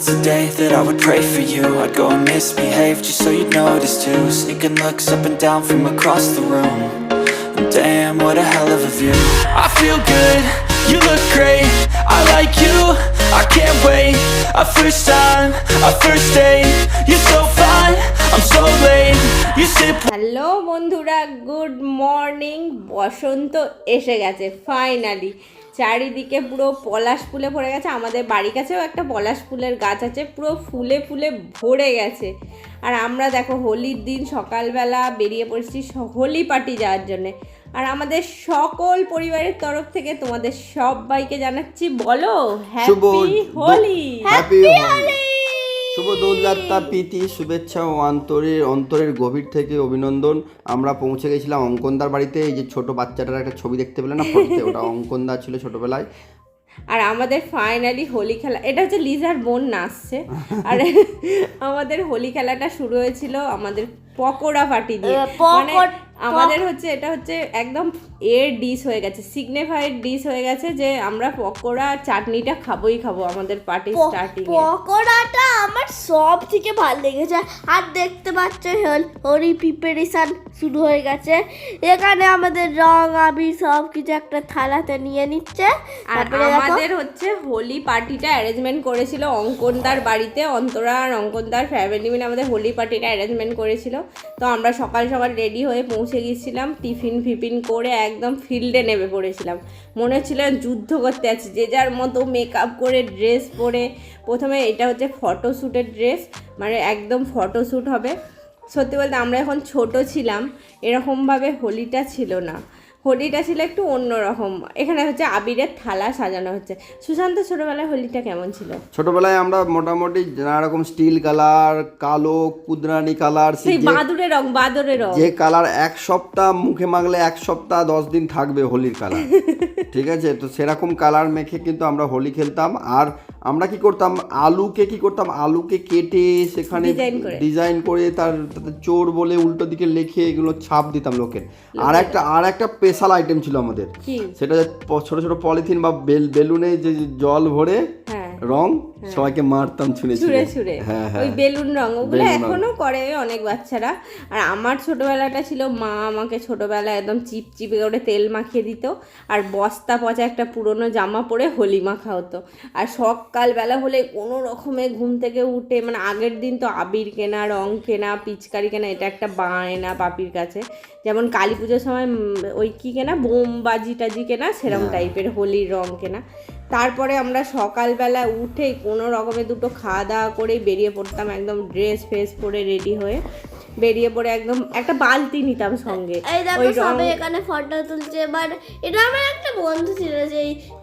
once a day that I would pray for you I'd go and misbehave just so you'd notice too Sneaking looks up and down from across the room And damn, what a hell of a view I feel good, you look great I like you, I can't wait A first time, a first date You're so fine, I'm so late You sip hello বন্ধুরা good morning বসন্ত এসে গেছে finally চারিদিকে পুরো পলাশ ফুলে ভরে গেছে। আমাদের বাড়ির কাছেও একটা পলাশ ফুলের গাছ আছে পুরো ফুলে ফুলে ভরে গেছে। আর আমরা দেখো হোলির দিন সকালবেলা বেরিয়ে পড়েছি স- হোলি পার্টি যাওয়ার জন্যে। আর আমাদের সকল পরিবারের তরফ থেকে তোমাদের সবাইকে জানাচ্ছি বলো হ্যাপি হোলি। হ্যাপি হোলি! শুভ দোলযাত্রার প্রীতি শুভেচ্ছা ও অন্তরের অন্তরের গভীর থেকে অভিনন্দন। আমরা পৌঁছে গেছিলাম অঙ্কনদার বাড়িতে। এই যে ছোট বাচ্চাটার একটা ছবি দেখতে পেলে না ফটোতে ওটা অঙ্কনদা ছিল ছোটবেলায়। আর আমাদের ফাইনালি হোলি খেলা এটা হচ্ছে লিজার বোন নাচছে আর আমাদের হোলি খেলাটা শুরু হয়েছিল আমাদের পকোড়া পার্টি দিয়ে। মানে আমাদের হচ্ছে এটা হচ্ছে একদম এর ডিশ হয়ে গেছে সিগনিফাইড ডিশ হয়ে গেছে যে আমরা পকোড়া চাটনিটা খাবোই খাব আমাদের পার্টি স্টার্টিং পকোড়াটা আমার সব থেকে ভালো লেগেছে। আর দেখতে পাচ্ছ হল- হরি প্রিপারেশন শুরু হয়ে গেছে। এখানে আমাদের রং আবির সব কিছু একটা থালাতে নিয়ে নিচ্ছে। আর আমাদের হচ্ছে হোলি পার্টিটা অ্যারেঞ্জমেন্ট করেছিল অঙ্কনদার বাড়িতে অন্তরা আর অঙ্কনদার ফ্যামিলি মিলে আমাদের হোলি পার্টিটা অ্যারেঞ্জমেন্ট করেছিল। তো আমরা সকাল সকাল রেডি হয়ে পৌঁছে গেছিলাম, টিফিন ফিফিন করে একদম ফিল্ডে নেমে পড়েছিলাম। মনে হচ্ছিল যুদ্ধ করতে আছি যে যার মতো মেকআপ করে ড্রেস পরে। প্রথমে এটা হচ্ছে ফটোশ্যুটের ড্রেস মানে একদম ফটোশ্যুট হবে। সত্যি বলতে আমরা এখন ছোট ছিলাম, এরকমভাবে হোলিটা ছিল না। হোলিটা ছিল একটু অন্যরকম। এখানে হচ্ছে আবিরের থালা সাজানো হচ্ছে। সুশান্ত ছোটবেলায় হোলিটা কেমন ছিল? ছোটবেলায় আমরা মোটামুটি নানা রকম স্টিল কালার কালো কুদরানি কালার সেই বাদুরে রং বাদুরে রং। যে কালার এক সপ্তাহ মুখে মাখলে এক সপ্তাহ দশ দিন থাকবে হোলির কালার। ঠিক আছে? তো সেরকম কালার মেখে কিন্তু আমরা হোলি খেলতাম। আর আমরা কি করতাম? আলুকে কি করতাম? আলুকে কেটে সেখানে ডিজাইন করে। তার চোর বলে উল্টো দিকে লিখে এগুলো ছাপ দিতাম লোকের। আর একটা আর একটা স্পেশাল আইটেম ছিল আমাদের। সেটা ছোট ছোট পলিথিন বা বেল বেলুনে যে জল ভরে হ্যাঁ। রং সবাইকে মারতাম ছুঁড়ে ছুঁড়ে ছুঁড়ে। হ্যাঁ ওই হ্যাঁ বেলুন রং ওগুলো এখনও করে অনেক বাচ্চারা। আর আমার ছোটবেলাটা ছিল মা আমাকে ছোটবেলায় একদম চিপ চিপে করে তেল মাখিয়ে দিত। আর বস্তা পচা একটা পুরনো জামা পরে হোলি মাখা হতো। আর সকালবেলা হলে কোনো রকমে ঘুম থেকে উঠে মানে আগের দিন তো আবির কেনা রং কেনা পিচকারি কেনা এটা একটা বায়না পাপির কাছে। যেমন কালী পুজোর সময় ওই কি কেনা বোম বাজি টাজি কেনা সেরকম টাইপের হোলির রং কেনা। তারপরে আমরা সকালবেলা উঠে কোনো রকমে দুটো খাওয়া দাওয়া করে বেরিয়ে পড়তাম একদম ড্রেস ফ্রেস পরে রেডি হয়ে বেরিয়ে পড়ে একদম একটা বালতি নিতাম সঙ্গে। এই দেখো সবাই এখানে ফটো তুলছে এবার এটা আমার একটা বন্ধু ছিল যে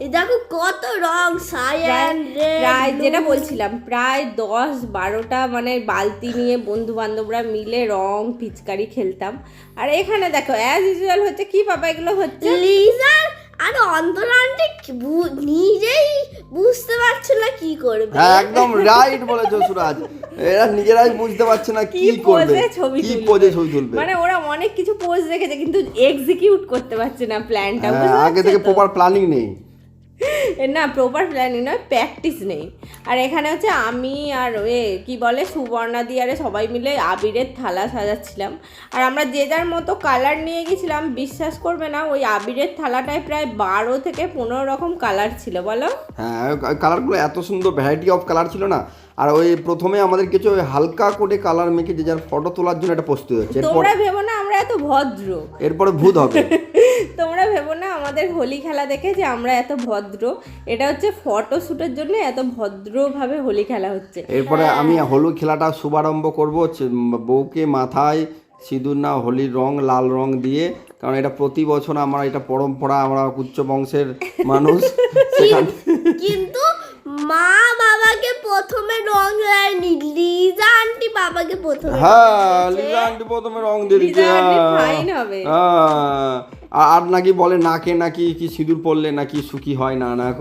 দেখো কত রং সায়ান প্রায়- প্রায় যেটা বলছিলাম প্রায় দশ বারোটা মানে বালতি নিয়ে বন্ধু বান্ধবরা মিলে রং পিচকারি খেলতাম। আর এখানে দেখো অ্যাজ ইউজুয়াল হচ্ছে কি বাবা এগুলো হচ্ছে? লিজার আর অন্তরানটি নিজেই বুঝতে পারছে না কি করবে। হ্যাঁ একদম রাইট বলেছ সুরাজ। এরা নিজেরাই বুঝতে পারছে না কি করবে কি পোজে ছবি তুলবে। মানে ওরা অনেক কিছু পোজ রেখেছে কিন্তু এক্সিকিউট করতে পারছে না প্ল্যানটা আগে থেকে প্রপার প্ল্যানিং নেই। না প্রপার প্ল্যানিং নয় প্র্যাকটিস নেই। আর এখানে হচ্ছে আমি আর এ কি বলে সুবর্ণা দিয়ে আরে সবাই মিলে আবিরের থালা সাজাচ্ছিলাম। আর আমরা যে যার মতো কালার নিয়ে গেছিলাম বিশ্বাস করবে না ওই আবিরের থালাটায় প্রায় বারো থেকে পনেরো রকম কালার ছিল বলো। হ্যাঁ কালারগুলো এত সুন্দর ভ্যারাইটি অফ কালার ছিল না। আর ওই প্রথমে আমাদের কিছু ওই হালকা করে কালার মেখে যে যার ফটো তোলার জন্য একটা প্রস্তুত হচ্ছে তোমরা ভেবো না আমরা এত ভদ্র। এরপরে ভূত হবে। তোমরা ভেবো না আমাদের হোলি খেলা দেখে যে আমরা এত ভদ্র। এটা হচ্ছে ফটো শ্যুটের জন্য এত ভদ্রভাবে হোলি খেলা হচ্ছে। এরপরে আমি হোলি খেলাটা শুভারম্ভ করব বউকে মাথায় সিঁদুর না হোলির রং লাল রং দিয়ে কারণ এটা প্রতি বছর আমরা এটা পরম্পরা আমরা উচ্চ বংশের মানুষ। কিন্তু মা বাবাকে প্রথমে রং দেয়নি লিজা আন্টি বাবাকে প্রথমে হ্যাঁ লিজা আন্টি প্রথমে রং দিয়ে আন্টি হ্যাঁ। আর- নাকি বলে নাকে নাকি কি সিঁদুর পড়লে নাকি সুখী হয় না না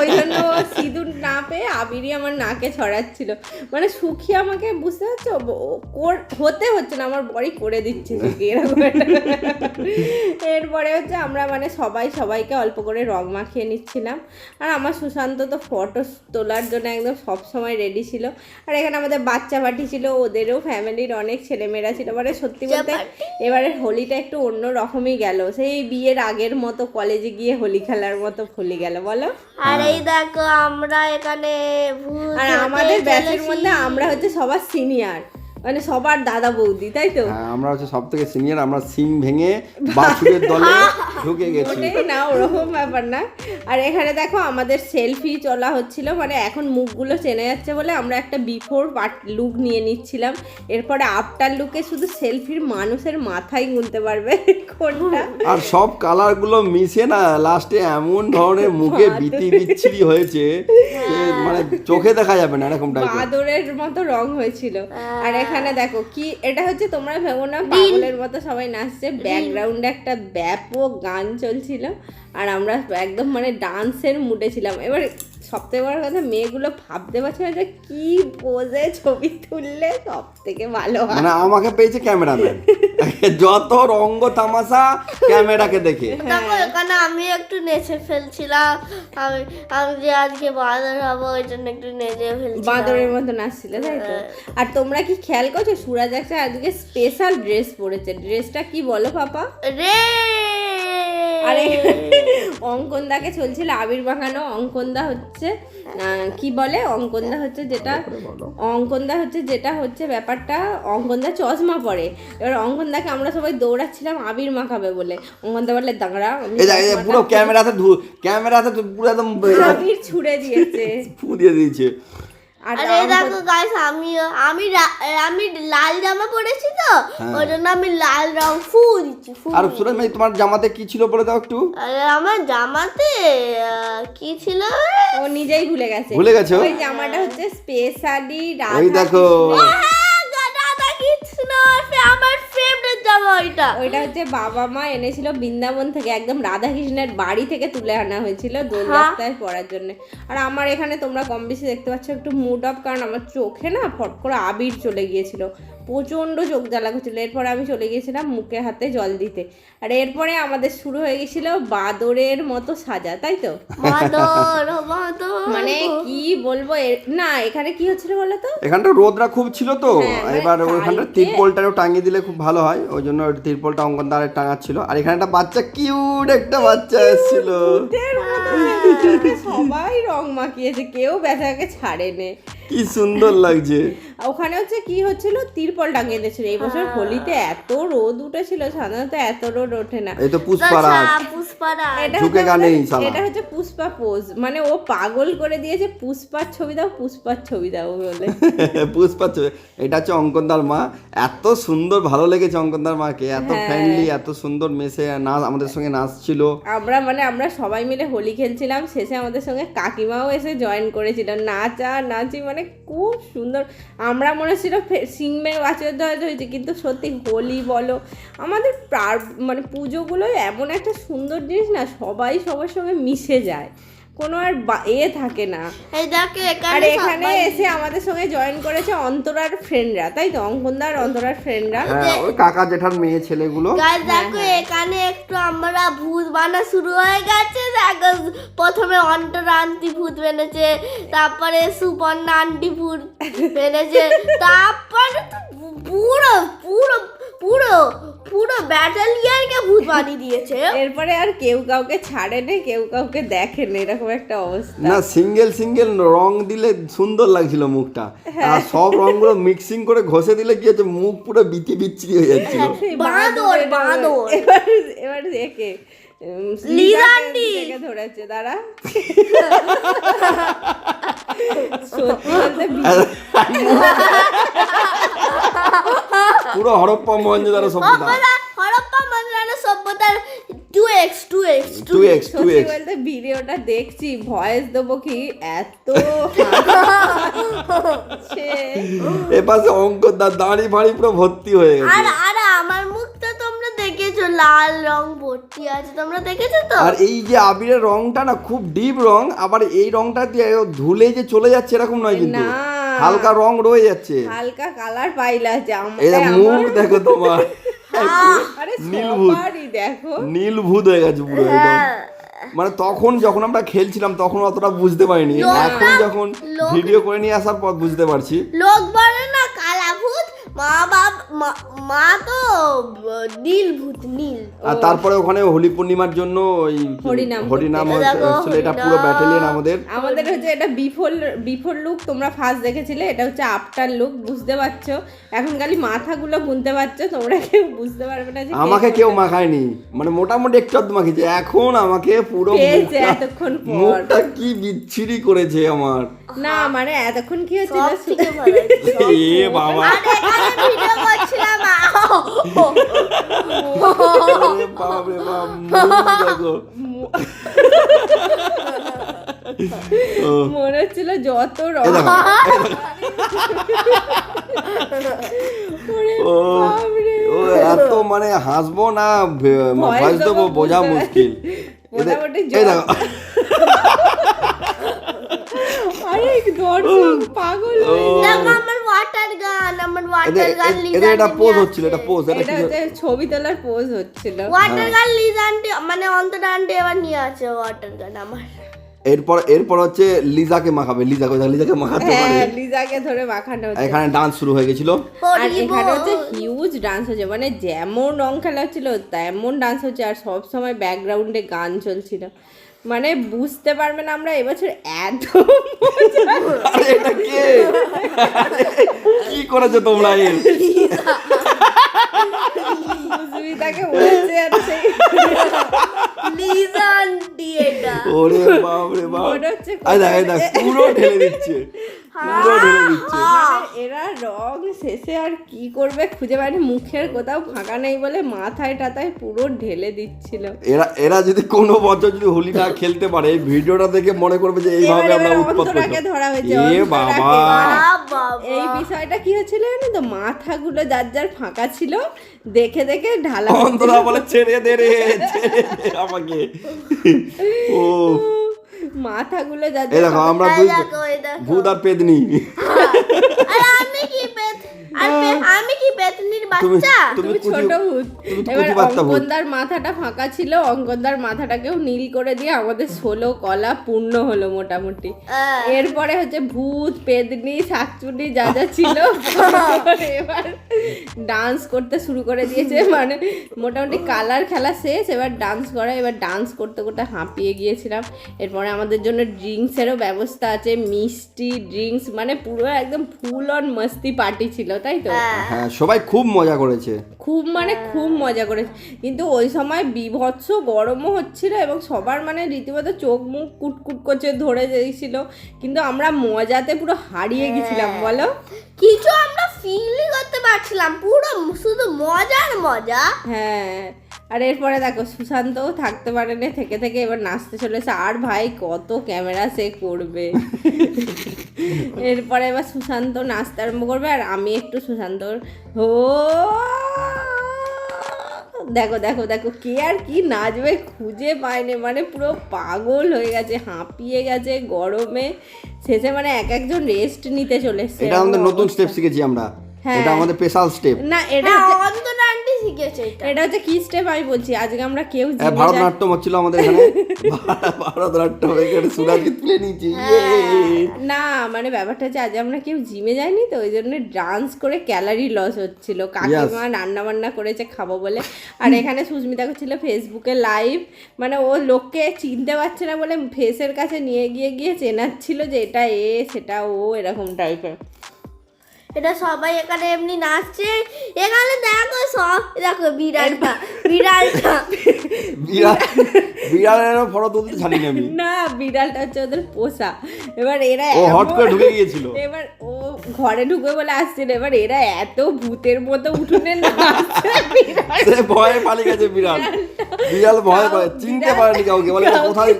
ওই জন্য সিঁদুর না পেয়ে আবিরই আমার নাকে ছড়াচ্ছিল। মানে সুখী আমাকে বুঝতে পারছ? ও- কর- হতে হচ্ছে না আমার বড়ি করে দিচ্ছে সুখী এরকম। এরপরে হচ্ছে আমরা মানে সবাই সবাইকে অল্প করে রং মাখিয়ে নিচ্ছিলাম। আর আমার সুশান্ত তো ফটো তোলার জন্য একদম সব সময় রেডি ছিল। আর এখানে আমাদের বাচ্চা পার্টি ছিল ওদেরও ফ্যামিলির অনেক ছেলেমেয়েরা ছিল। মানে সত্যি বলতে এবারে হোলিটা একটু অন্য রকমই গেল। সেই বিয়ের আগের মতো কলেজে গিয়ে হোলি খেলার মতো ফুলে গেল বলো। আর এই দেখো আমরা এখানে আর আমাদের ব্যাচের মধ্যে আমরা হচ্ছে সবার সিনিয়র মানে সবার দাদা বৌদি তাই তো? হ্যাঁ, আমরা হচ্ছে সব থেকে সিনিয়র আমরা সিম ভেঙে বাছুরের দলে ঢুকে গেছি। না ওরকম ব্যাপার না। আর এখানে দেখো আমাদের সেলফি চলা হচ্ছিল মানে এখন মুখগুলো চেনা যাচ্ছে বলে আমরা একটা বিফোর লুক নিয়ে নিচ্ছিলাম। এরপরে আফটার লুকে শুধু সেলফির মানুষের মাথায় গুনতে পারবে কোনটা? আর সব কালারগুলো মিশে না লাস্টে এমন ধরনের মুখে বিতি বিচ্ছিরি হয়েছে মানে চোখে দেখা যাবে না এরকম টাইপের বাদরের মতো রং হয়েছিল। আর এখানে দেখো কি এটা হচ্ছে তোমরা ভেবো না পাগলের মতো সবাই নাচছে। ব্যাকগ্রাউন্ডে একটা ব্যাপক গান চলছিল। আর আমরা একদম মানে ডান্সের মুডে ছিলাম। এবার সবথেকে বড় কথা মেয়েগুলো ভাবতে পারছে না যে কি পোজে ছবি তুললে সব থেকে ভালো হয়। মানে আমাকে পেয়েছে ক্যামেরাম্যান। যত রঙ্গ তামাশা ক্যামেরাকে দেখে। দেখো এখানে আমি একটু নেচে ফেলছিলাম। আমি আমি যে আজকে বাজার হব ওই জন্য একটু নেচে ফেলছিলাম। বাঁদরের মতো নাচছিল তাই তো? আর তোমরা কি খেয়াল করছ সুরাজ একটা আজকে স্পেশাল ড্রেস পরেছে। ড্রেসটা কি বলো পাপা? রে আরে অঙ্কনদাকে চলছিল আবির বাঁকানো অঙ্কনদা হচ্ছে কি বলে? অঙ্কনদা হচ্ছে যেটা অঙ্কনদা হচ্ছে যেটা হচ্ছে ব্যাপারটা অঙ্কনদা চশমা পরে। এবার অঙ্কনদাকে আমরা সবাই দৌড়াচ্ছিলাম আবির মাখাবে বলে। অঙ্কনদা বলে দাঁড়া পুরো ক্যামেরাতে ক্যামেরাতে পুরো একদম আবির ছুড়ে দিয়েছে। ফু দিয়ে দিয়েছে। আর দেখো গাইস আমি আমি আমি লাল জামা পরেছি তো ওই জন্য আমি লাল রং ফু দিচ্ছি আর সুরজ ভাই তোমার জামাতে কি ছিল বলে দাও একটু? আরে আমার জামাতে আহ, কি ছিল? ও নিজেই ভুলে গেছে। ভুলে গেছো? ওই জামাটা হচ্ছে স্পেশালি রাধা ওই দেখো হ্যাঁ, আমার ফেভারিট জামা ওইটা। ওইটা হচ্ছে বাবা মা এনেছিল বৃন্দাবন থেকে একদম রাধাকৃষ্ণের বাড়ি থেকে তুলে আনা হয়েছিল দোল দোলযাত্রায় পড়ার জন্য। আর আমার এখানে তোমরা কম বেশি দেখতে পাচ্ছ একটু মুড অফ কারণ আমার চোখে না ফট করে আবির চলে গিয়েছিল। প্রচণ্ড চোখ জ্বালা করছিল। এরপরে আমি চলে গিয়েছিলাম মুখে হাতে জল দিতে। আর এরপরে আমাদের শুরু হয়ে গেছিল বাদরের মতো সাজা তাই তো? মানে কি বলব এ- না এখানে কি হচ্ছিল বলো তো? এখানটা রোদরা খুব ছিল তো। হ্যাঁ, মানে এবার ওইখানটা কালকে- তিরপলটাও টাঙিয়ে দিলে খুব ভালো হয়। ওই জন্য তিরপলটা অঙ্কন দ্বারা টাঙাচ্ছিল। আর এখানে একটা বাচ্চা কিউট একটা বাচ্চা এসেছিল। সবাই রং মাখিয়েছে কেউ বেচাকে ছাড়েনে। কি সুন্দর লাগছে। ওখানে হচ্ছে কি হচ্ছিল? তিরপল টাঙিয়ে দিয়েছিল। এই বছর হোলিতে এত রোদ উঠেছিল সাধারণত এত রোদ ওঠে না। এই তো পুষ্পারাজ পুষ্পারা এটা হচ্ছে। এটা পুষ্পা পোজ মানে ও পাগল করে দিয়েছে পুষ্পার ছবি দাও পুষ্পার ছবি দাও বলে। পুষ্পা ছবি। এটা হচ্ছে অঙ্কনদার মা। এত সুন্দর ভালো লেগেছে অঙ্কনদার মাকে। এত হ্যাঁ। ফ্রেন্ডলি এত সুন্দর মেসে নাচ আমাদের সঙ্গে নাচছিল। আমরা মানে আমরা সবাই মিলে হোলি খেলছিলাম। শেষে আমাদের সঙ্গে কাকিমাও এসে জয়েন করেছিল। নাচা নাচি মানে খুব সুন্দর। আমরা মনে হচ্ছিল সিংমে আচর্য হয়েছে, কিন্তু সত্যি হোলি বলো, আমাদের মানে পুজোগুলো এমন একটা সুন্দর জিনিস না, সবাই সবার সঙ্গে মিশে যায়। কোনো আর এ থাকে না। আর এখানে এখানে এসে আমাদের সঙ্গে জয়েন করেছে অন্তরার ফ্রেন্ডরা তাই তো? অঙ্কনদার অন্তরার ফ্রেন্ডরা হ্যাঁ ওই কাকা জেঠার মেয়ে ছেলেগুলো। গাইস দেখো এখানে একটু আমরা ভূত বানা শুরু হয়ে গেছে। দেখো প্রথমে অন্তরা আন্টি ভূত বেনেছে তারপরে সুপর্ণা আন্টি ভূত বেনেছে তারপরে তো পুরো পুরো পুরো পুরো ব্যাটালিয়ানকে ভূত বানিয়ে দিয়েছে এরপরে আর কেউ কাউকে ছাড়ে নে কেউ কাউকে দেখে না এরকম একটা অবস্থা না সিঙ্গেল সিঙ্গেল রং দিলে সুন্দর লাগছিল মুখটা হ্যাঁ। আর সব রংগুলো মিক্সিং করে ঘষে দিলে কি হচ্ছে মুখ পুরো বিচি বিচ্ছিরি হয়ে যাচ্ছিল বাঁদর, বাঁদর। এবার এবার একে উম, লিজান্ডি। ধরেছে দাঁড়া সত্যি বলতে পুরো হরপ্পা মহেঞ্জোদারো সভ্যতা। হরপ্পা হরপ্পা মন্দিরানো সভ্যতার two X two X two X two X বলতে ভিডিওটা দেখছি ভয়েস দেবো কি? এত হাসছে। এ পাশে অঙ্ক দা দাড়ি ফাড়ি পুরো ভর্তি হয়ে গেছে। আর আর আমার মুখটা তোমরা দেখেছ লাল রং ভর্তি আছে তোমরা দেখেছ তো? আর এই যে আবিরের রংটা না খুব ডিপ রং আবার এই রংটা দিয়ে ধুলে যে চলে যাচ্ছে এরকম নয় কিন্তু। না। হালকা রং রয়ে যাচ্ছে। হালকা কালার পাইলা যে জামাটা দেখ মুখ দেখো তোমার। নীলভূত। দেখো। নীল ভূত হয়ে গেছে পুরো একদম। হ্যাঁ। মানে তখন যখন আমরা খেলছিলাম তখন অতটা বুঝতে পারিনি। এখন যখন ভিডিও করে নিয়ে আসার পর বুঝতে পারছি। লোক বলে না কালা ভূত মা বাপ মা- মা তো নীল ভূত নীল। আর তারপরে ওখানে হোলি পূর্ণিমার জন্য ওই হরিনাম হচ্ছিল এটা পুরো ব্যাটালিয়ন আমাদের। আমাদের হচ্ছে এটা বিফোর বিফোর লুক তোমরা ফার্স্ট দেখেছিলে এটা হচ্ছে আফটার লুক বুঝতে পারছ? এখন খালি মাথাগুলো গুনতে পারছ তোমরা কেউ বুঝতে পারবে না যে আমাকে কেউ মাখায়নি। মানে মোটামুটি একটু আধটু মাখিয়েছে। এখন আমাকে পুরো এতক্ষণ মুখটা কি বিচ্ছিরি করেছে আমার। না মানে এতক্ষণ কি হচ্ছে এ বাবা। বাপ দেখো মনে হচ্ছিল যত ও এত মানে হাসবো না ভয়েস দেবো বোঝা মুশকিল। মোটামুটি এই দেখো। আরে দর্শক পাগল দেখো আমার ওয়াটার গান আমার ওয়াটার গান এদের এটা পোজ হচ্ছিল এটা পোজ এটা এটা হচ্ছে ছবি তোলার পোজ হচ্ছিল। ওয়াটার গান লিজ মানে অন্তর আন্টি এবার নিয়ে আছে ওয়াটার গান আমার। এরপর এরপর হচ্ছে লিজাকে মাখাবে লিজা কোথায়? লিজাকে মাখাতে পারে। হ্যাঁ লিজাকে ধরে মাখানো হচ্ছে। এখানে ডান্স শুরু হয়ে গেছিল। আর এখানে হচ্ছে হিউজ ডান্স হচ্ছে। মানে যেমন রং খেলা হচ্ছিল তেমন ডান্স হচ্ছে। আর সব সময় ব্যাকগ্রাউন্ডে গান চলছিল। মানে বুঝতে পারবে না আমরা এবছর এত আরে এটা কে? কি করেছ তোমরা সুস্মিতাকে বলেছে আর সেই লিজান এটা ওরে বাপ। রে বাপ দেখ দেখ পুরো ঢেলে দিচ্ছে। পুরো ঢেলে দিচ্ছে। মানে এরা রং শেষে আর কি করবে খুঁজে পায়নি মুখের কোথাও ফাঁকা নেই বলে মাথায় টাথায় পুরো ঢেলে দিচ্ছিল। এরা এরা যদি কোনো বছর যদি হোলি না খেলতে পারে এই ভিডিওটা দেখে মনে করবে যে এইভাবে আমরা উৎপাত ধরা হয়েছে এ বাবা! বাবা! এই বিষয়টা কি হয়েছিল জানো তো? মাথাগুলো যার যার ফাঁকা ছিল দেখে দেখে ঢালা অন্তরা বলে ছেড়ে দে রে ছেড়ে দে আমাকে। ও মাথাগুলো যাচ্ছে আমরা ভূত আর পেদনি আমি কি পেত? আর আমি কি পেতনির বাচ্চা? তুমি তুমি ছোট ভূত। এবার কুচি বাচ্চা ভূত। অঙ্কনদার মাথাটা ফাঁকা ছিল অঙ্কনদার মাথাটাকেও নীল করে দিয়ে আমাদের ষোলো কলা পূর্ণ হলো মোটামুটি। এরপরে হচ্ছে ভূত পেদনি শাকচুনি যা যা ছিল এবার ডান্স করতে শুরু করে দিয়েছে। মানে মোটামুটি কালার খেলা শেষ এবার ডান্স করা এবার ডান্স করতে করতে হাঁপিয়ে গিয়েছিলাম। এরপরে আমাদের জন্য ড্রিঙ্কসেরও ব্যবস্থা আছে মিষ্টি ড্রিঙ্কস মানে পুরো একদম ফুল অন মস্তি পার্টি ছিল তাই তো? হ্যাঁ। সবাই খুব মজা করেছে। খুব মানে খুব মজা করেছে। কিন্তু ওই সময় বিভৎস গরমও হচ্ছিল এবং সবার মানে রীতিমতো চোখ মুখ কুটকুট করছে ধরে যাইছিল কিন্তু আমরা মজাতে পুরো হারিয়ে গেছিলাম বলো? কিছু আমরা ফিলই করতে পারছিলাম পুরো শুধু মজার মজা। হ্যাঁ। আর এরপরে দেখো সুশান্তও থাকতে পারেনি থেকে থেকে এবার নাচতে চলেছে। আর ভাই কত ক্যামেরা সে করবে। এরপরে এবার সুশান্ত নাচতে আরম্ভ করবে আর আমি একটু সুশান্তর হো দেখো দেখো দেখো কে আর কি নাচবে খুঁজে পায়নি মানে পুরো পাগল হয়ে গেছে হাঁপিয়ে গেছে গরমে। শেষে মানে এক একজন রেস্ট নিতে চলে এসছে এটা আমাদের নতুন স্টেপ শিখেছি আমরা। হ্যাঁ। এটা আমাদের স্পেশাল স্টেপ না এটা শিখেছে এটা। এটা হচ্ছে কি স্টেপ আমি বলছি আজকে আমরা কেউ জিমে যাই- ভারতনাট্যম হচ্ছিল আমাদের এখানে। ভারতনাট্যম এখানে সুরাজিৎ তুলে নিয়েছি ইয়ে। না মানে ব্যাপারটা হচ্ছে আজ আমরা কেউ জিমে যাইনি তো ওই জন্য ডান্স করে ক্যালারি লস হচ্ছিল। কাকিমা রান্না বান্না করেছে খাব বলে। আর এখানে সুস্মিতা করছিল ফেসবুকে লাইভ মানে ও লোককে চিনতে পারছে না বলে ফেসের কাছে নিয়ে গিয়ে গিয়ে চেনাচ্ছিল যে এটা এ সেটা ও এরকম টাইপের এটা সবাই এখানে এমনি নাচছে। এখানে দেখো সব দেখো বিড়ালটা বিড়ালটা। বিড়াল বিড়ালেরও ফটো তুলতে জানি আমি। না বিড়ালটা হচ্ছে ওদের পোষা। এবার এরা ও হট করে ঢুকে গিয়েছিল। এবার ও ঘরে ঢুকবে বলে আসছিল এবার এরা এত ভূতের মতো উঠোনে নাচছে বিড়াল। সে ভয়ে পালিয়ে গেছে বিড়াল। বিড়াল ভয় পায় চিনতে পারেনি কাউকে। বলে কাউকে- কোথায়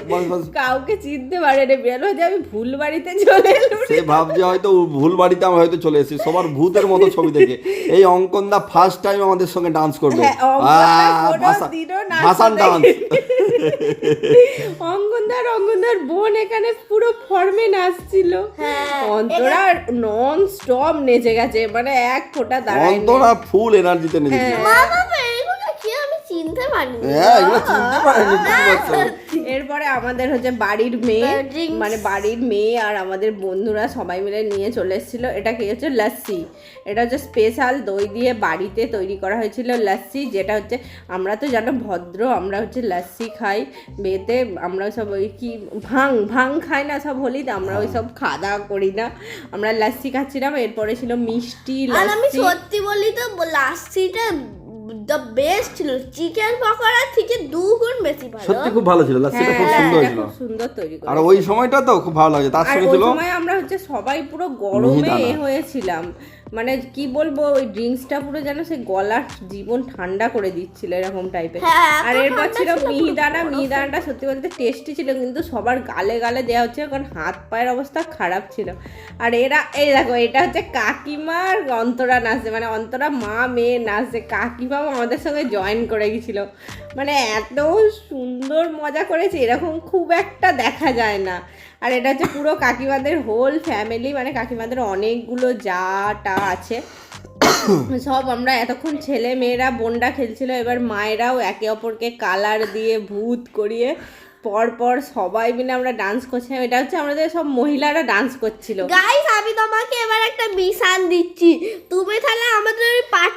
কাউকে চিনতে পারে না বিড়াল যে আমি ভুল বাড়িতে চলে এলাম। সে ভাবছে হয়তো ভুল বাড়িতে আমি হয়তো চলে এসেছি। সবার ভূতের মতো ছবি দেখে। এই অঙ্কন দা ফার্স্ট টাইম আমাদের সঙ্গে ডান্স করবে। নাচ করে। ডান্স অঙ্গনদার অঙ্গনদার বোন এখানে পুরো ফর্মে নাচছিল। হ্যাঁ, অন্তরা নন স্টপ নেচে গেছে মানে এক ফোঁটা দাঁড়ায় অন্তরা ফুল এনার্জিতে হ্যাঁ। নেচেছে মা বাবা এগুলো কি আমি চিনতে পারিনি। হ্যাঁ এগুলো চিনতে পারেনি পারছ এরপরে আমাদের হচ্ছে বাড়ির মেয়ে মানে বাড়ির মেয়ে আর আমাদের বন্ধুরা সবাই মিলে নিয়ে চলে এসেছিল। এটা কি হচ্ছে? লস্যি এটা হচ্ছে স্পেশাল দই দিয়ে বাড়িতে তৈরি করা হয়েছিল লস্যি যেটা হচ্ছে আমরা তো জানো ভদ্র আমরা হচ্ছে লস্যি খাই। বেতে আমরা সব ওই কি ভাং ভাং খাই না সব হোলিতে আমরা ওই সব খাওয়া দাওয়া করি না। আমরা লস্যি খাচ্ছিলাম এরপরে ছিল মিষ্টি আর আমি সত্যি বলি তো লাস্সিটা দ্য বেস্ট ছিল চিকেন পকোড়া থেকে দু গুণ বেশি ভালো। সত্যি খুব ভালো ছিল খুব হ্যাঁ, সুন্দর ছিল। খুব সুন্দর তৈরি করে আর ওই সময়টা তো খুব ভালো লাগে তার সঙ্গে ওই ছিল সময় আমরা হচ্ছে সবাই পুরো গরমে এ হয়েছিলাম। মানে কি বলব ওই ড্রিঙ্কসটা পুরো যেন সে গলার জীবন ঠান্ডা করে দিচ্ছিল এরকম টাইপের হ্যাঁ, আর এরপর ছিল মিহিদানা মিহিদানাটা সত্যি বলতে টেস্টি ছিল কিন্তু সবার গালে গালে দেওয়া হচ্ছে কারণ হাত পায়ের অবস্থা খারাপ ছিল। আর এরা এই দেখো এটা হচ্ছে কাকিমার অন্তরা নাচছে মানে অন্তরা মা মেয়ে নাচছে। কাকিমাও আমাদের সঙ্গে জয়েন করে গেছিল। মানে এত সুন্দর মজা করেছে এরকম খুব একটা দেখা যায় না। আর এটা হচ্ছে পুরো কাকিমাদের হোল ফ্যামিলি মানে কাকিমাদের অনেকগুলো যা টা আছে। সব আমরা এতক্ষণ ছেলে মেয়েরা বোনরা খেলছিল, এবার মায়েরাও একে অপরকে কালার দিয়ে, ভূত করিয়ে পর পর সবাই মিলে আমরা ডান্স করছিলাম। এটা হচ্ছে আমাদের সব মহিলারা ডান্স করছিল। গাইস আমি তোমাকে এবার একটা মিশান দিচ্ছি। তুমি তাহলে আমাদের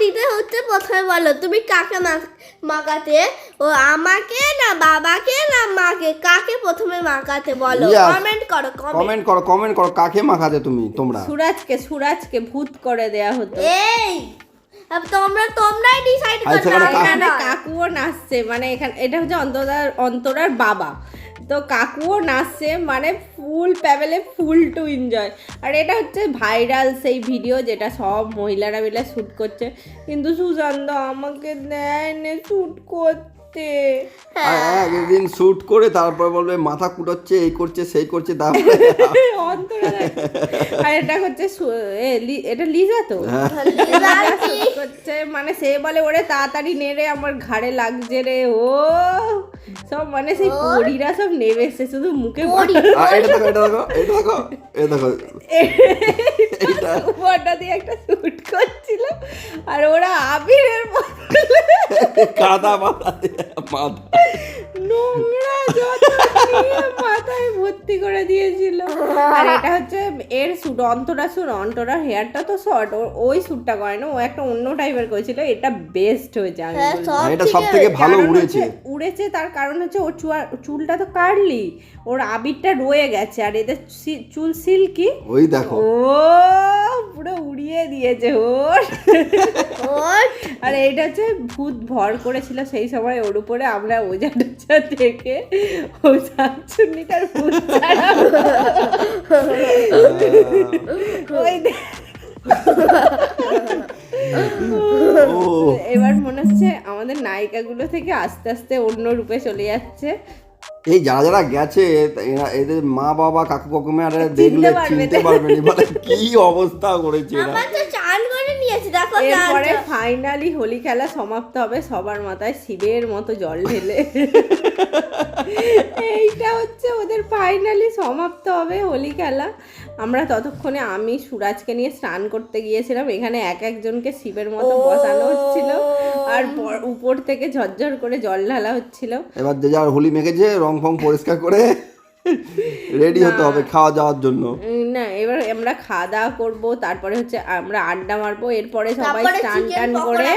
পার্টিতে হচ্ছে প্রথমে বলো তুমি কাকে মা- মাকাতে ও আমাকে না বাবাকে না মাকে? কাকে প্রথমে মাকাতে বলো? কমেন্ট করো কমেন্ট করো কমেন্ট করো কাকে মাখাতে তুমি তোমরা? সুরাজকে সুরাজকে ভূত করে দেয়া হতো। এই अब তোমরা তোমরাই ডিসাইড আর করো এখানে কাকুও নাচছে মানে এখানে এটা হচ্ছে অন্তরার অন্তরার বাবা। তো কাকুও নাচছে মানে ফুল প্যাবেলে ফুল টু এনজয় আর এটা হচ্ছে ভাইরাল সেই ভিডিও যেটা সব মহিলারা মিলে শ্যুট করছে। কিন্তু সুশান্ত আমাকে দেয় নে শ্যুট করতে আর একদিন শুট করে তারপর বলবে মাথা কুটোচ্ছে এই করছে সেই করছে তারপরে অন্তরা আর এটা হচ্ছে এ, লি- এটা লিজা তো? লিজার্জি। করছে মানে সে বলে ওরে তাড়াতাড়ি নেড়ে আমার ঘাড়ে লাগছে রে। ও সব মানে সেই পরীরা সব নেমে এসছে শুধু মুখে পরি। এটা দেখো এটা দেখো এটা দেখো এটা দেখো। দিয়ে একটা শুট করছিল আর ওরা আবিরের কাদা মাথা মাথা। নোংরা মাথায় ভর্তি করে দিয়েছিল। আর এটা হচ্ছে এর স্যুট অন্তরা স্যুট অন্তরার হেয়ারটা তো শর্ট ওই স্যুটটা করে না ও একটা অন্য টাইপের করেছিল এটা বেস্ট হয়েছে আমি হ্যাঁ, আর এটা সব থেকে ভালো কারণ উড়েছে হচ্ছে- উড়েছে। তার কারণ হচ্ছে ওর চুলটা তো কাটলি ওর আবিরটা রয়ে গেছে আর এদের চুল সিল্কি ওই দেখো। ও! পুরো উড়িয়ে দিয়েছে ওর। আর এইটা হচ্ছে ভূত ভর করেছিল সেই সময় ওর উপরে আমরা ওজা টোজা থেকে ও ভূত ছাড়া ওই এবার মনে হচ্ছে আমাদের নায়িকাগুলো থেকে আস্তে আস্তে অন্য রূপে চলে যাচ্ছে। এই যারা যারা গেছে এরা এদের মা বাবা কাকু কাকুমে আর দেখলে চিনতে। পারবে না বলে কি অবস্থা করেছে এরা আমার তো চান করে নিয়েছি দেখো এরপরে ফাইনালি হোলি খেলা সমাপ্ত হবে সবার মাথায় শিবের মতো জল ঢেলে। এইটা হচ্ছে ওদের ফাইনালি সমাপ্ত হবে হোলি খেলা। আমরা ততক্ষণে আমি সুরাজকে নিয়ে স্নান করতে গিয়েছিলাম এখানে এক একজনকে শিবের মতো বসানো হচ্ছিল আর পর- উপর থেকে ঝরঝর করে জল ঢালা হচ্ছিল। এবার যে যার হোলি মেখেছে রং ফং পরিষ্কার করে রেডি হতে হবে খাওয়া যাওয়ার জন্য। না এবার আমরা খাওয়া দাওয়া করব তারপরে হচ্ছে আমরা আড্ডা মারবো এরপরে সবাই স্নান টান করে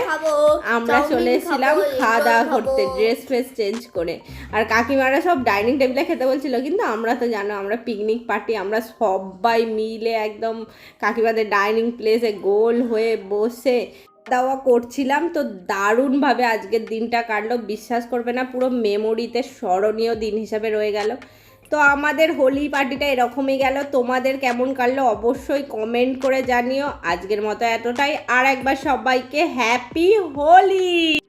আমরা চলে এসেছিলাম খাওয়া দাওয়া করতে ড্রেস ফ্রেস চেঞ্জ করে। আর কাকিমারা সব ডাইনিং টেবিলে খেতে বলছিল কিন্তু আমরা তো জানো আমরা পিকনিক পার্টি আমরা সবাই মিলে একদম কাকিমাদের ডাইনিং প্লেসে গোল হয়ে বসে দাওয়া করছিলাম। তো দারুণভাবে আজকের দিনটা কাটলো। বিশ্বাস করবে না পুরো মেমোরিতে স্মরণীয় দিন হিসাবে রয়ে গেল। তো আমাদের হোলি পার্টিটা এরকমই গেল। তোমাদের কেমন কাটলো অবশ্যই কমেন্ট করে জানিও। আজকের মতো এতটাই। আর একবার সবাইকে হ্যাপি হোলি!